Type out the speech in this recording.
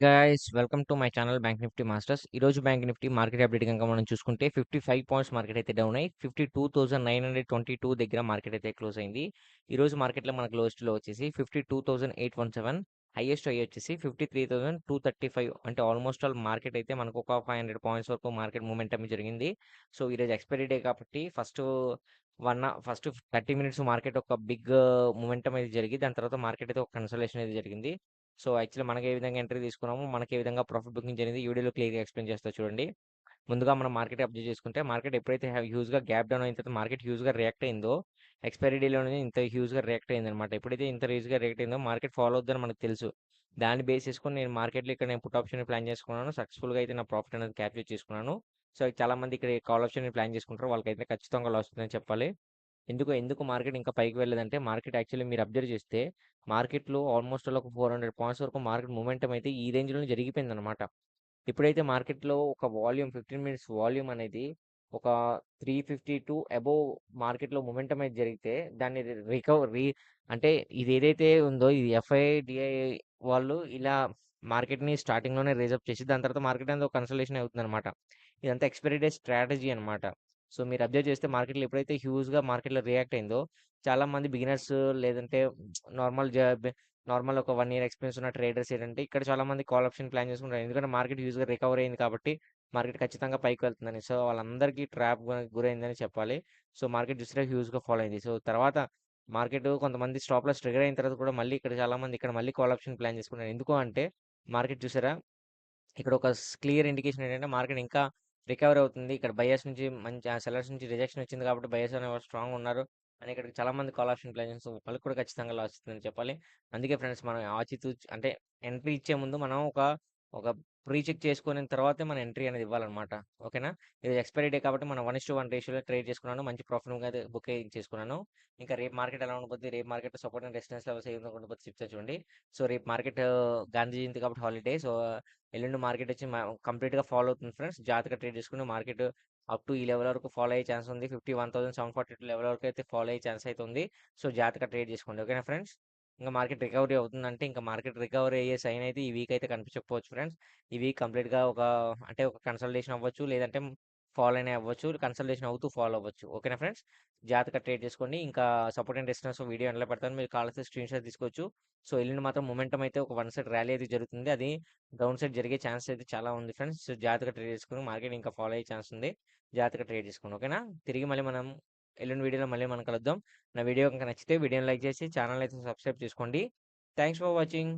Guys welcome to my channel Bank Nifty masters ఈ రోజు bank Nifty market update కనుక మనం చూసుకుంటే ఫిఫ్టీ ఫైవ్ పాయింట్స్ మార్కెట్ అయితే డౌన్ అయ్యి fifty two thousand nine hundred twenty two దగ్గర మార్కెట్ అయితే క్లోజ్ అయింది. ఈ రోజు మార్కెట్లో మనకు లోయెస్ట్లో వచ్చేసి fifty two thousand eight one seven highest అయ్యి వచ్చేసి fifty three thousand two thirty five అంటే ఆల్మోస్ట్ ఆల్ మార్కెట్ అయితే మనకు ఒక ఫైవ్ హండ్రెడ్ పాయింట్స్ వరకు మార్కెట్ మూమెంట్ అనేది జరిగింది సో ఈరోజు ఎక్స్పైరీ డే కాబట్టి first one first thirty minutes market ఒక బిగ్ మూమెంటం అయితే జరిగింది దాని తర్వాత మార్కెట్ అయితే ఒక కన్సల్టేషన్ అయితే జరిగింది. సో యాక్చువల్లీ మనకి ఏ విధంగా ఎంట్రీ తీసుకున్నాము. మనకి ఏ విధంగా ప్రాఫిట్ బుకింగ్ జరిగింది. ఈ వీడియోలో క్లియర్గా ఎక్స్ప్లెయిన్ చేస్తా చూడండి. ముందుగా మనం మార్కెట్ అబ్జర్వ్ చేసుకుంటే మార్కెట్ ఎప్పుడైతే హ్యూజ్గా గ్యాప్ డౌన్ అయిన తర్వాత మార్కెట్ హ్యూజ్గా రియాక్ట్ అయిందో ఎక్స్పైరీ డేలో ఇంత హ్యూజ్గా రియాక్ట్ అయింది అనమాట ఎప్పుడైతే ఇంత హ్యూజ్గా రియాక్ట్ అయిందో మార్కెట్ ఫాలో అవుద్దని మనకు తెలుసు. దాన్ని బేస్ చేసుకొని నేను మార్కెట్లో ఇక్కడ నేను పుట్ ఆప్షన్ ప్లాన్ చేసుకున్నాను. సక్సెస్ఫుల్గా అయితే నా ప్రాఫిట్ అనేది క్యాప్చర్ చేసుకున్నాను. సో చాలా మంది ఇక్కడ కాల్ ఆప్షన్ ప్లాన్ చేసుకుంటారు. వాళ్ళకైతే ఖచ్చితంగా లాస్ వస్తుందని చెప్పాలి. ఎందుకు ఎందుకు మార్కెట్ ఇంకా పైకి వెళ్ళదంటే మార్కెట్ యాక్చువల్లీ మీరు అబ్జర్వ్ చేస్తే మార్కెట్లో ఆల్మోస్ట్ ఒక ఫోర్ హండ్రెడ్ పాయింట్స్ వరకు మార్కెట్ మూమెంటం అయితే ఈ రేంజ్లోనే జరిగిపోయింది అనమాట ఇప్పుడైతే మార్కెట్లో ఒక వాల్యూమ్ ఫిఫ్టీన్ మినిట్స్ వాల్యూమ్ అనేది ఒక త్రీ ఫిఫ్టీ టు అబోవ్ మార్కెట్లో మూమెంటం అయితే జరిగితే దాన్ని రికవర్ రీ అంటే ఇది ఏదైతే ఉందో ఇది ఎఫ్ఐడిఐ వాళ్ళు ఇలా మార్కెట్ని స్టార్టింగ్లోనే రేజప్ చేసి దాని తర్వాత మార్కెట్ అనేది ఒక కన్సల్టేషన్ అవుతుంది అనమాట ఇదంతా ఎక్స్పైరీ డే స్ట్రాటజీ అనమాట. సో మీరు అబ్జర్వ్ చేస్తే మార్కెట్లో ఎప్పుడైతే హ్యూజ్గా మార్కెట్లో రియాక్ట్ అయిందో చాలా మంది బిగినర్స్ లేదంటే నార్మల్ జాబ్ నార్మల్ ఒక వన్ ఇయర్ ఎక్స్పీరియన్స్ ఉన్న ట్రేడర్స్ ఏంటంటే ఇక్కడ చాలా మంది కాల్ ఆప్షన్ ప్లాన్ చేసుకుంటారు. ఎందుకంటే మార్కెట్ హ్యూజ్గా రికవర్ అయింది కాబట్టి మార్కెట్ ఖచ్చితంగా పైకి వెళ్తుందని. సో వాళ్ళందరికీ ట్రాప్ గురైందని చెప్పాలి. సో మార్కెట్ చూస్తే హ్యూజ్గా ఫాలో అయింది. సో తర్వాత మార్కెట్ కొంతమంది స్టాప్ లాస్ ట్రిగర్ అయిన తర్వాత కూడా మళ్ళీ ఇక్కడ చాలా మంది ఇక్కడ మళ్ళీ కాల్ ఆప్షన్ ప్లాన్ చేసుకుంటారు. ఎందుకు అంటే మార్కెట్ చూసారా? ఇక్కడ ఒక క్లియర్ ఇండికేషన్ ఏంటంటే మార్కెట్ ఇంకా రికవర్ అవుతుంది. ఇక్కడ బయర్స్ నుంచి మంచి సెలర్స్ నుంచి రిజెక్షన్ వచ్చింది కాబట్టి బయర్స్ అనేవారు స్ట్రాంగ్ ఉన్నారు. అని ఇక్కడ చాలా మంది కాల్ ఆప్షన్ ప్లాన్స్ వాళ్ళకి కూడా ఖచ్చితంగా లాస్ అవుతుందని చెప్పాలి. అందుకే ఫ్రెండ్స్ మనం ఆచితూ అంటే ఎంట్రీ ఇచ్చే ముందు మనం ఒక ఒక ప్రీ చెక్ చేసుకున్న తర్వాతే మన ఎంట్రీ అనేది ఇవ్వాలన్నమాట. ఓకేనా? ఇది ఎక్స్పైరీ డే కాబట్టి మనం వన్ ఇస్ టు వన్ రేషియోలో ట్రేడ్ చేసుకున్నాను. మంచి ప్రాఫిట్ అయితే బుక్ చేసుకున్నాను. ఇంకా రేపు మార్కెట్ ఎలా ఉండబోద్ది? రేపు market support and residence levels ఏ ఉండబోద్ది? చెప్తా చూడండి. సో రేపు మార్కెట్ గాంధీ జయంతి కాబట్టి హాలిడే. సో ఎల్లుండి మార్కెట్ వచ్చి కంప్లీట్గా ఫాలో అవుతుంది ఫ్రెండ్స్. జాతక ట్రేడ్ చేసుకుని మార్కెట్ అప్ టు ఈ లెవెల్ వరకు ఫాలో అయ్యే ఛాన్స్ ఉంది. Fifty one thousand seven forty two level వరకు అయితే ఫాలో అయ్యే ఛాన్స్ అయితే ఉంది. సో జాతక ట్రేడ్ చేసుకోండి. ఓకేనా ఫ్రెండ్స్? ఇంకా మార్కెట్ రికవరీ అవుతుందంటే ఇంకా మార్కెట్ రికవరీ అయ్యే సైన్ అయితే ఈ వీక్ అయితే కనిపించకపోవచ్చు ఫ్రెండ్స్. ఈ వీక్ కంప్లీట్గా ఒక అంటే ఒక కన్సల్టేషన్ అవ్వచ్చు లేదంటే ఫాలో అయినా అవ్వచ్చు కన్సల్టేషన్ అవుతూ ఫాలో అవ్వచ్చు. ఓకేనా ఫ్రెండ్స్? జాగ్రత్తగా ట్రేడ్ చేసుకోండి. ఇంకా సపోర్ట్ అండ్ డిస్టెన్స్ వీడియో ఎండలో పెడతాను. మీరు కావాల్సిన స్క్రీన్ షాట్ తీసుకోవచ్చు. సో ఎల్లుండి మాత్రం మొమెంటం అయితే ఒక వన్ సైడ్ ర్యాలీ అయితే జరుగుతుంది. అది డౌన్ సైడ్ జరిగే ఛాన్స్ అయితే చాలా ఉంది ఫ్రెండ్స్. సో జాతక ట్రేడ్ చేసుకుని మార్కెట్ ఇంకా ఫాలో అయ్యే ఛాన్స్ ఉంది. జాతక ట్రేడ్ చేసుకోండి. ఓకేనా? తిరిగి మళ్ళీ మనం ఎల్లుండి వీడియోలో మళ్ళీ మనం కలుద్దాం. నా వీడియో కనుక నచ్చితే వీడియోని లైక్ చేసి ఛానల్ అయితే సబ్స్క్రైబ్ చేసుకోండి. Thanks for watching.